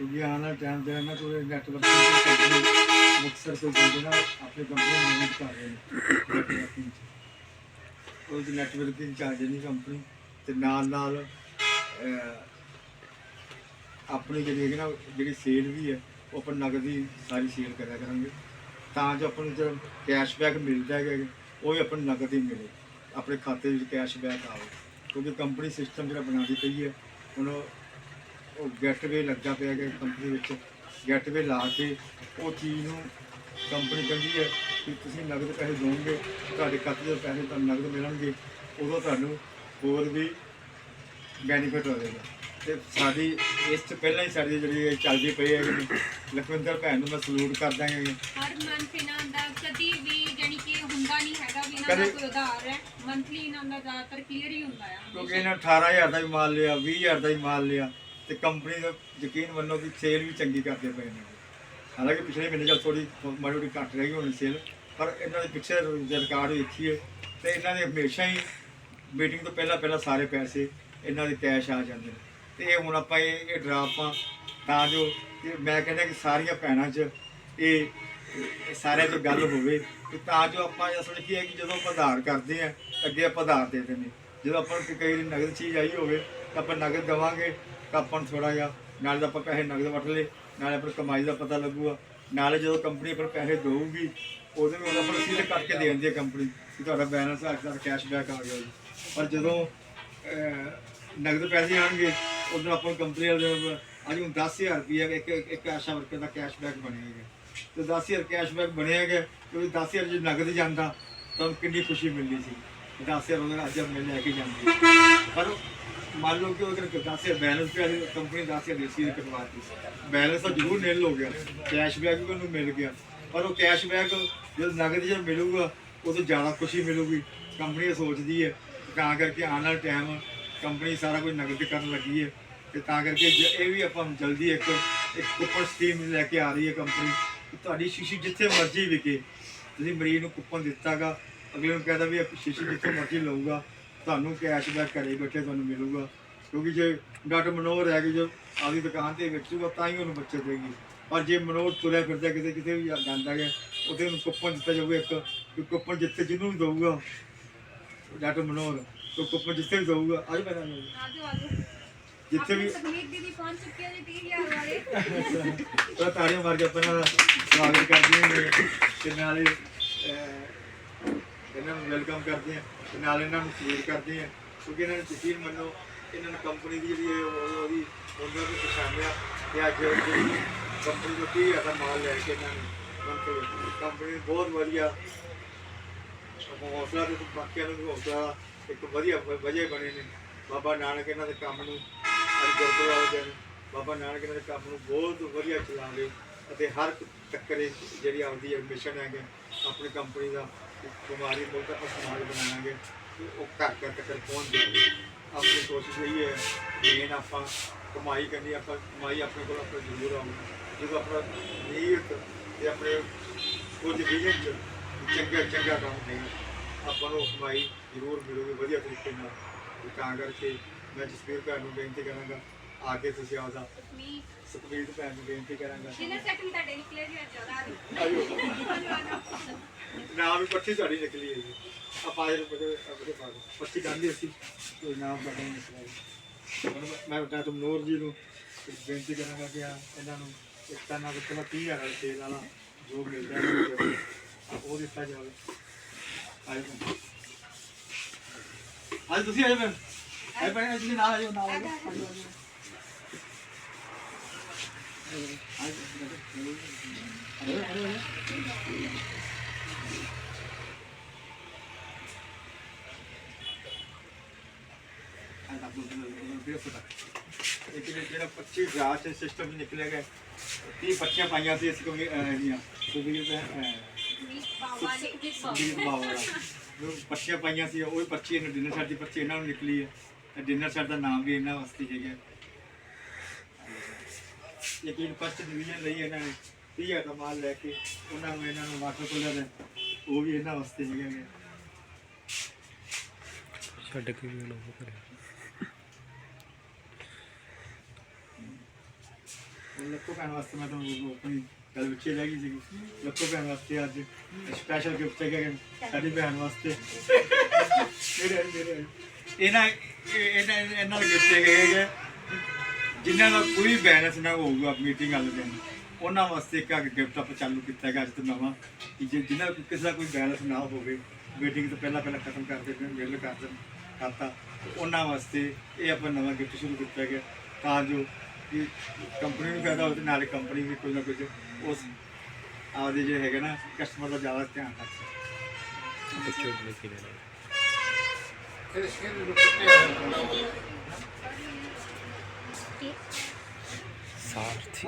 ਕਿਉਂਕਿ ਆਉਣ ਵਾਲਾ ਟਾਈਮ ਤੇ ਨਾ ਕੋਈ ਨੈਟਵਰਕਿੰਗ ਮੁਕਸਰ ਕੋਈ ਬੰਦੇ ਨਾ ਆਪਣੀ ਕੰਪਨੀ ਨੂੰ ਕਰ ਰਹੇ ਨੇ। ਨੈਟਵਰਕਿੰਗ 'ਚ। ਨੈਟਵਰਕਿੰਗ ਚ ਆ ਕੰਪਨੀ ਤੇ ਨਾਲ ਨਾਲ ਆਪਣੀ ਜਿਹੜੀ ਹੈਗੀ ਨਾ, ਜਿਹੜੀ ਸੇਲ ਵੀ ਹੈ, ਉਹ ਆਪਾਂ ਨਗਦ ਹੀ ਸਾਰੀ ਸੇਲ ਕਰਿਆ ਕਰਾਂਗੇ। ਤਾਂ ਜੋ ਆਪਾਂ ਨੂੰ ਜਿਹੜਾ ਕੈਸ਼ਬੈਕ ਮਿਲਦਾ ਹੈਗਾ, ਉਹ ਵੀ ਆਪਾਂ ਨੂੰ ਨਗਦ ਹੀ ਮਿਲੇ। ਆਪਣੇ ਖਾਤੇ ਵਿੱਚ ਕੈਸ਼ਬੈਕ ਆਵੇ। ਕਿਉਂਕਿ ਕੰਪਨੀ ਸਿਸਟਮ ਜਿਹੜਾ ਬਣਾਉਂਦੀ ਪਈ ਹੈ ਹੁਣ ਉਹ- ਗੈਟਵੇ ਲੱਗਾ ਪਿਆ ਹੈ ਕੰਪਨੀ ਵਿੱਚ। ਗੈਟਵੇ ਲਾ ਕੇ ਉਹ ਚੀਜ਼ ਨੂੰ ਕੰਪਨੀ ਕਹਿੰਦੀ ਹੈ ਕਿ ਤੁਸੀਂ ਨਗਦ ਪੈਸੇ ਦੋਗੇ ਤੁਹਾਡੇ ਖਾਤੇ 'ਚ ਪੈਸੇ ਤੁਹਾਨੂੰ ਨਗਦ ਮਿਲਣਗੇ ਉਦੋਂ ਤੁਹਾਨੂੰ ਹੋਰ ਵੀ ਬੈਨੀਫਿਟ ਹੋਵੇਗਾ ਤੇ ਸਾਡੀ ਇਸ ਤੋਂ ਪਹਿਲਾਂ ਹੀ ਸਾਡੀ ਜਿਹੜੀ ਚੱਲਦੀ ਪਈ ਹੈ ਲਖਵਿੰਦਰ ਭੈਣ ਨੂੰ ਮੈਂ ਸਲੂਟ ਕਰਦਾ ਹਾਂ। ਹਰ ਮੰਥ ਇਹਨਾਂ ਦਾ ਕਦੀ ਵੀ ਜਾਨੀ ਕਿ ਹੁੰਦਾ ਨਹੀਂ ਹੈਗਾ ਵੀ ਇਹਨਾਂ ਦਾ ਕਦੇ- ਕੋਈ ਉਧਾਰ ਹੈ। ਮੰਥਲੀ ਇਹਨਾਂ ਦਾ ਜ਼ਿਆਦਾਤਰ ਕਲੀਅਰ ਹੀ ਹੁੰਦਾ ਆ। ਕਿਉਂਕਿ ਇਹਨਾਂ 18000 ਦਾ ਵੀ ਮਾਲ ਲਿਆ 20000 ਦਾ ਵੀ ਮਾਲ ਲਿਆ। ਤੇ ਕੰਪਨੀ ਦਾ ਯਕੀਨ ਮੰਨੋ ਕਿ ਸੇਲ ਵੀ ਚੰਗੀ ਕਰਦੇ ਪਏ ਨੇ। ਹਾਲਾਂਕਿ ਪਿਛਲੇ ਮਹੀਨੇ ਜਦ ਥੋੜੀ ਮਾੜੀ ਮੋਟੀ ਘੱਟ ਰਹੀ ਹੋਣੀ ਸੇਲ, ਪਰ ਇਹਨਾਂ ਦੇ ਪਿੱਛੇ ਰਿਕਾਰਡ ਵੇਖੀਏ, ਤੇ ਇਹਨਾਂ ਦੇ ਹਮੇਸ਼ਾ ਹੀ ਮੀਟਿੰਗ ਤੋਂ ਪਹਿਲਾਂ ਪਹਿਲਾਂ ਸਾਰੇ ਪੈਸੇ ਇਹਨਾਂ ਦੇ ਕੈਸ਼ ਆ ਜਾਂਦੇ ਨੇ। ਤੇ ਇਹ ਹੁਣ ਆਪਾਂ ਇਹ ਇਹ ਡਰਾਪ ਆਪਾਂ ਤਾਂ ਜੋ ਮੈਂ ਕਹਿੰਦਾ ਕਿ ਸਾਰੀਆਂ ਭੈਣਾਂ 'ਚ ਇਹ ਸਾਰਿਆਂ 'ਚ ਗੱਲ ਹੋਵੇ ਕਿ ਤਾਂ ਜੋ ਆਪਾਂ ਅਸਲ ਕੀ ਹੈ ਕਿ ਜਦੋਂ ਆਪਾਂ ਆਧਾਰ ਕਰਦੇ ਆ, ਅੱਗੇ ਆਪਾਂ ਆਧਾਰ ਦੇ ਦਿੰਦੇ। ਜਦੋਂ ਆਪਾਂ ਨੂੰ ਕਈ ਵਾਰੀ ਨਗਦ ਚੀਜ਼ ਆਈ ਹੋਵੇ, ਤਾਂ ਆਪਾਂ ਨਗਦ ਦੇਵਾਂਗੇ ਤਾਂ ਆਪਾਂ ਨੂੰ ਥੋੜਾ ਜਿਹਾ ਨਾਲੇ ਤਾਂ ਆਪਾਂ ਪੈਸੇ ਨਗਦ ਵਟ ਲਏ ਨਾਲੇ ਆਪਣੀ ਕਮਾਈ ਦਾ ਪਤਾ ਲੱਗੂਗਾ। ਨਾਲੇ ਜਦੋਂ ਕੰਪਨੀ ਆਪਾਂ ਪੈਸੇ ਦੇਊਗੀ ਉਹਦੇ ਵੀ ਉਹਨਾਂ ਨੂੰ ਸੀਧੇ ਕੱਟ ਕੇ ਦੇ ਦਿੰਦੀ ਹੈ ਕੰਪਨੀ ਕਿ ਤੁਹਾਡਾ ਬੈਲੈਂਸ ਆ ਗਿਆ ਕੈਸ਼ਬੈਕ ਆ ਗਿਆ ਜੀ। ਪਰ ਜਦੋਂ ਅਹ, ਨਗਦ ਪੈਸੇ ਆਣਗੇ ਉਦੋਂ ਆਪਾਂ ਨੂੰ ਕੰਪਨੀ ਵਾਲੇ ਅੱਜ ਹੁਣ 10000 ਰੁਪਏ ਇੱਕ ਇੱਕ ਆਸ਼ਾ ਵਰਕਰ ਦਾ ਕੈਸ਼ਬੈਕ ਬਣੇਗਾ ਤੇ 10000 ਕੈਸ਼ਬੈਕ ਬਣੇਗਾ ਕਿਉਂਕਿ 10000 ਜੇ ਨਗਦ ਜਾਂਦਾ ਤਾਂ ਕਿੰਨੀ ਖੁਸ਼ੀ ਮਿਲਣੀ ਸੀ। 10000 ਉਹਨੇ ਅੱਜ ਮੈਂ ਲੈ ਕੇ ਜਾਂਦੀ। ਪਰ ਮੰਨ ਲਓ ਕਿ ਉਹਦੇ ਕੋਲ 10000 ਬੈਲੈਂਸ ਪਿਆ ਸੀ ਕੰਪਨੀ 10000 ਰਸੀਦ ਕਟਵਾਤੀ ਬੈਲੈਂਸ ਤਾਂ ਜ਼ਰੂਰ ਨਿਲ ਹੋ ਗਿਆ। ਕੈਸ਼ਬੈਕ ਵੀ ਉਹਨੂੰ ਮਿਲ ਗਿਆ। ਪਰ ਉਹ ਕੈਸ਼ਬੈਕ ਜਦੋਂ ਨਗਦ ਜੇ ਮਿਲੂਗਾ, ਉਦੋਂ ਜ਼ਿਆਦਾ ਖੁਸ਼ੀ ਮਿਲੂਗੀ। ਕੰਪਨੀ ਇਹ ਸੋਚਦੀ ਹੈ ਤਾਂ ਕਰਕੇ ਆਉਣ ਵਾਲਾ ਟਾਈਮ ਕੰਪਨੀ ਸਾਰਾ ਕੁਝ ਨਗਦ ਕਰਨ ਲੱਗੀ ਹੈ। ਤੇ ਤਾਂ ਕਰਕੇ ਜ- ਇਹ ਵੀ ਆਪਾਂ ਜਲਦੀ ਇੱਕ ਇੱਕ ਕੁਪਨ ਸਕੀਮ ਲੈ ਕੇ ਆ ਰਹੀ ਹੈ ਕੰਪਨੀ ਕਿ ਤੁਹਾਡੀ ਸ਼ੀਸ਼ੀ ਜਿੱਥੇ ਮਰਜ਼ੀ ਵਿਕੇ। ਤੁਸੀਂ ਮਰੀਜ਼ ਨੂੰ ਕੁਪਨ ਦਿੱਤਾਗਾ, ਅਗਲੇ ਨੂੰ ਕਹਿੰਦਾ ਵੀ ਇਹ ਸ਼ੀਸ਼ੀ ਜਿੱਥੇ ਮਰਜ਼ੀ ਲਊਗਾ। ਤੁਹਾਨੂੰ ਕੈਸ਼ਬੈਕ ਘਰੇ ਬੈਠੇ ਤੁਹਾਨੂੰ ਮਿਲੂਗਾ। ਕਿਉਂਕਿ ਜੇ ਡਾਕਟਰ ਮਨੋਹਰ ਹੈ ਕਿ ਜੋ ਆਪਦੀ ਦੁਕਾਨ ਤੇ ਵੇਚੂਗਾ ਤਾਂ ਹੀ ਉਹਨੂੰ ਬੱਚਤ ਦੇਗੀ ਪਰ ਜੇ ਮਨੋਹਰ ਤੁਰਿਆ ਫਿਰਦਾ ਕਿਤੇ ਕਿਤੇ ਵੀ ਜਾਂਦਾ ਹੈ ਉਹਦੇ ਨੂੰ ਕੁਪਨ ਦਿੱਤਾ ਜਾਊਗਾ ਇੱਕ ਕਿ ਕੁਪਨ ਜਿੱਥੇ ਜਿਹਨੂੰ ਵੀ ਦਊਗਾ। ਡਾਕਟਰ ਮਨੋਹਰ ਤੋਂ ਕੁਪਨ ਜਿੱਥੇ ਵੀ ਦਊਗਾ। ਅੱਜ ਮੈਂ ਤੁਹਾਨੂੰ ਆਜੋ ਆਜੋ ਜਿੱਥੇ ਵੀ ਤਕਨੀਕ ਦੀਦੀ ਪਹੁੰਚ ਚੁੱਕੀ ਹੈ ਜੀ 30000 ਵਾਲੇ। ਤਾਂ ਤਾੜੀਆਂ ਮਾਰ ਕੇ ਆਪਣਾ ਸਵਾਗਤ ਕਰਦੇ ਹਾਂ ਤੇ ਨਾਲੇ ਇਹਨਾਂ ਨੂੰ ਵੈਲਕਮ ਕਰਦੇ ਹਾਂ ਤੇ ਨਾਲ ਇਹਨਾਂ ਨੂੰ ਸਲੂਟ ਕਰਦੇ ਹਾਂ ਕਿਉਂਕਿ ਇਹਨਾਂ ਨੂੰ ਯਕੀਨ ਮੰਨੋ, ਇਹਨਾਂ ਨੇ ਕੰਪਨੀ ਦੀ ਜਿਹੜੀ ਹੈ ਉਹ- ਉਹਦੀ ਉਹਨਾਂ ਨੂੰ ਪਛਾਣਿਆ ਤੇ ਅੱਜ ਜਿਹੜੀ ਕੰਪਨੀ ਤੋਂ ਕੀ ਦਾ ਮਾਲ ਲੈ ਕੇ ਇਹਨਾਂ ਨੇ ਕੰਪਨੀ ਬਹੁਤ ਵਧੀਆ ਹੌਸਲਾ ਤੇ ਬਾਕੀਆਂ ਨੂੰ ਵੀ ਹੌਸਲਾ ਇੱਕ ਵਧੀਆ ਵ- ਵਜ੍ਹਾ ਬਣੇ ਨੇ। ਬਾਬਾ ਨਾਨਕ ਇਹਨਾਂ ਦੇ ਕੰਮ ਨੂੰ ਅੱਜ ਗੁਰਦੁਆਰਾ ਵਾਲੇ ਦਿਨ ਬਾਬਾ ਨਾਨਕ ਇਹਨਾਂ ਦੇ ਕੰਮ ਨੂੰ ਬਹੁਤ ਵਧੀਆ ਚਲਾਉਂਦੇ ਅਤੇ ਹਰ ਟੱਕਰੇ ਜਿਹੜੀ ਆਉਂਦੀ ਹੈ ਮਿਸ਼ਨ ਹੈਗਾ ਆਪਣੀ ਕੰਪਨੀ ਦਾ ਇੱਕ ਬਿਮਾਰੀ ਮੁਲਕ ਆਪਾਂ ਸਮਾਜ ਬਣਾਵਾਂਗੇ ਉਹ ਘਰ ਘਰ ਤੱਕ ਪਹੁੰਚ ਜਾਵੇ। ਆਪਣੀ ਕੋਸ਼ਿਸ਼ ਇਹ ਹੈ ਮੇਨ ਆਪਾਂ ਕਮਾਈ ਕਰਨੀ ਆਪਾਂ ਕਮਾਈ ਆਪਣੇ ਕੋਲ ਆਪਣੇ ਜ਼ਰੂਰ ਆਉਣੀ ਜਦੋਂ ਆਪਣਾ ਨੀਅਤ ਤੇ ਆਪਣੇ ਕੁਝ ਵਿਜ਼ਨ ਚ ਚੰਗਾ ਚੰਗਾ ਕੰਮ ਨਹੀਂ ਆਪਾਂ ਨੂੰ ਕਮਾਈ ਜ਼ਰੂਰ ਮਿਲੂਗੀ ਵਧੀਆ ਤਰੀਕੇ ਨਾਲ। ਤੇ ਕਰਕੇ ਮੈਂ ਜਸਵੀਰ ਭੈਣ ਨੂੰ ਬੇਨਤੀ ਕਰਾਂਗਾ ਆ ਕੇ ਤੁਸੀਂ ਤਕਨੀਕ ਸੁਖਬੀਰ। ਭੈਣ ਨੂੰ ਬੇਨਤੀ ਕਰਾਂਗਾ। ਕਿੰਨੇ ਸੈਕਿੰਡ ਤੁਹਾਡੇ ਨਿਕਲੇ ਜੀ ਅੱਜ ਜ਼ਿਆਦਾ ਆਇਓ ਨਾਮ ਵੀ ਪੱਟੀ ਤੁਹਾਡੀ ਨਿਕਲੀ ਹੈ ਜੀ। ਆਪਾਂ ਇਹ ਬੜੇ ਬੜੇ ਪਾ ਦੋ ਪੱਟੀ ਕਰ ਅਸੀਂ। ਕੋਈ ਨਾਮ ਪਤਾ ਨਹੀਂ ਨਿਕਲਿਆ ਜੀ। ਹੁਣ ਮੈਂ ਡਾਕਟਰ ਨੂਰ ਜੀ ਨੂੰ ਇੱਕ ਬੇਨਤੀ ਕਰਾਂਗਾ ਕਿ ਆ ਇਹਨਾਂ ਨੂੰ ਇੱਕ ਤਾਂ ਨਾ ਕਿਤੇ 30000 ਵਾਲਾ ਤੇਲ ਵਾਲਾ ਜੋ ਮਿਲਦਾ ਹੈ ਉਹ ਦਿੱਤਾ ਜਾਵੇ। ਆਇਓ ਭੈਣ। ਅੱਜ ਤੁਸੀਂ ਆਏ ਭੈਣ। ਆਏ ਭੈਣ ਤੁਸੀਂ ਨਾਲ ਆਇਓ ਨਾਲ ਆਇਓ। ਆਇਓ, ਆਇਓ। ਆਇਓ, ਆਇਓ। ਇੱਕ ਜਿਹੜਾ 25 ਗ੍ਰਾਸ ਸਿਸਟਮ ਨਿਕਲਿਆ ਗਿਆ 30 ਬੱਚੀਆਂ ਪਾਈਆਂ ਸੀ ਇਸ ਕੋਈ ਇਹਦੀਆਂ ਸੁਬੀਰ ਦਾ ਸੁਬੀਰ ਬਾਵਾ ਉਹ ਬੱਚੀਆਂ ਪਾਈਆਂ ਸੀ ਉਹ ਬੱਚੀ ਇਹਨੂੰ ਡਿਨਰ ਸੈੱਟ ਦੀ ਬੱਚੀ ਇਹਨਾਂ ਨੂੰ ਨਿਕਲੀ ਹੈ ਤੇ ਡਿਨਰ ਸੈੱਟ ਦਾ ਨਾਮ ਵੀ ਇਹਨਾਂ ਵਾਸਤੇ ਹੈਗਾ। ਫਸਟ ਡਿਵੀਜ਼ਨ ਲਈ ਇਹਨਾਂ ਨੇ 30 ਦਾ ਮਾਲ ਲੈ ਕੇ ਉਹਨਾਂ ਨੂੰ ਇਹਨਾਂ ਨੂੰ ਵਾਟਰ ਕੂਲਰ ਹੈ ਉਹ ਵੀ ਇਹਨਾਂ ਵਾਸਤੇ ਹੈਗਾ। ਗਾ। ਛੱਡ ਕੇ ਵੀ ਲੋਕ ਕਰੇ ਲੱਖੋ ਪੈਣ ਵਾਸਤੇ ਮੈਂ ਤੁਹਾਨੂੰ ਆਪਣੀ ਗੱਲ ਵਿੱਚੇ ਰਹਿ ਗਈ ਸੀਗੀ। ਲੱਖੋ ਭੈਣ ਵਾਸਤੇ ਅੱਜ ਸਪੈਸ਼ਲ ਗਿਫਟ ਹੈ ਕਿ ਸਾਡੀ ਭੈਣ ਵਾਸਤੇ। ਮੇਰੇ ਮੇਰੇ। ਇਹਨਾਂ ਇਹ- ਇਹਨਾਂ ਇਹਨਾਂ ਦਾ ਗਿਫਟ ਹੈਗਾ ਜਿਨ੍ਹਾਂ ਦਾ ਕੋਈ ਬੈਲੈਂਸ ਨਾ ਹੋਊਗਾ ਮੀਟਿੰਗ ਵਾਲੇ ਦਿਨ। ਉਹਨਾਂ ਵਾਸਤੇ ਇੱਕ ਗਿਫਟ ਆਪਾਂ ਚਾਲੂ ਕੀਤਾ ਹੈਗਾ ਅੱਜ ਤੋਂ ਨਵਾਂ। ਕਿ ਜੇ ਜਿਨ੍ਹਾਂ ਕਿਸੇ ਦਾ ਕੋਈ ਬੈਲੈਂਸ ਨਾ ਹੋਵੇ ਮੀਟਿੰਗ ਤੋਂ ਪਹਿਲਾਂ ਪਹਿਲਾਂ ਖਤਮ ਕਰ ਦੇਣ, ਮੇਲ ਕਰ ਦੇਣ ਖਾਤਾ ਉਹਨਾਂ ਵਾਸਤੇ ਇਹ ਆਪਾਂ ਨਵਾਂ ਗਿਫਟ ਸ਼ੁਰੂ ਕੀਤਾ ਗਿਆ ਤਾਂ ਜੋ ਕਿ ਕੰਪਨੀ ਨੂੰ ਫਾਇਦਾ ਹੋਵੇ ਤੇ ਨਾਲੇ ਕੰਪਨੀ ਵੀ ਕੋਈ ਨਾ ਕੁਝ ਉਸ ਆਪਦੇ ਜਿਹੜੇ ਹੈਗੇ ਨਾ ਕਸਟਮਰ ਦਾ ਜ਼ਿਆਦਾ ਧਿਆਨ ਰੱਖ ਸਕੇ। ਸਾਰਥੀ।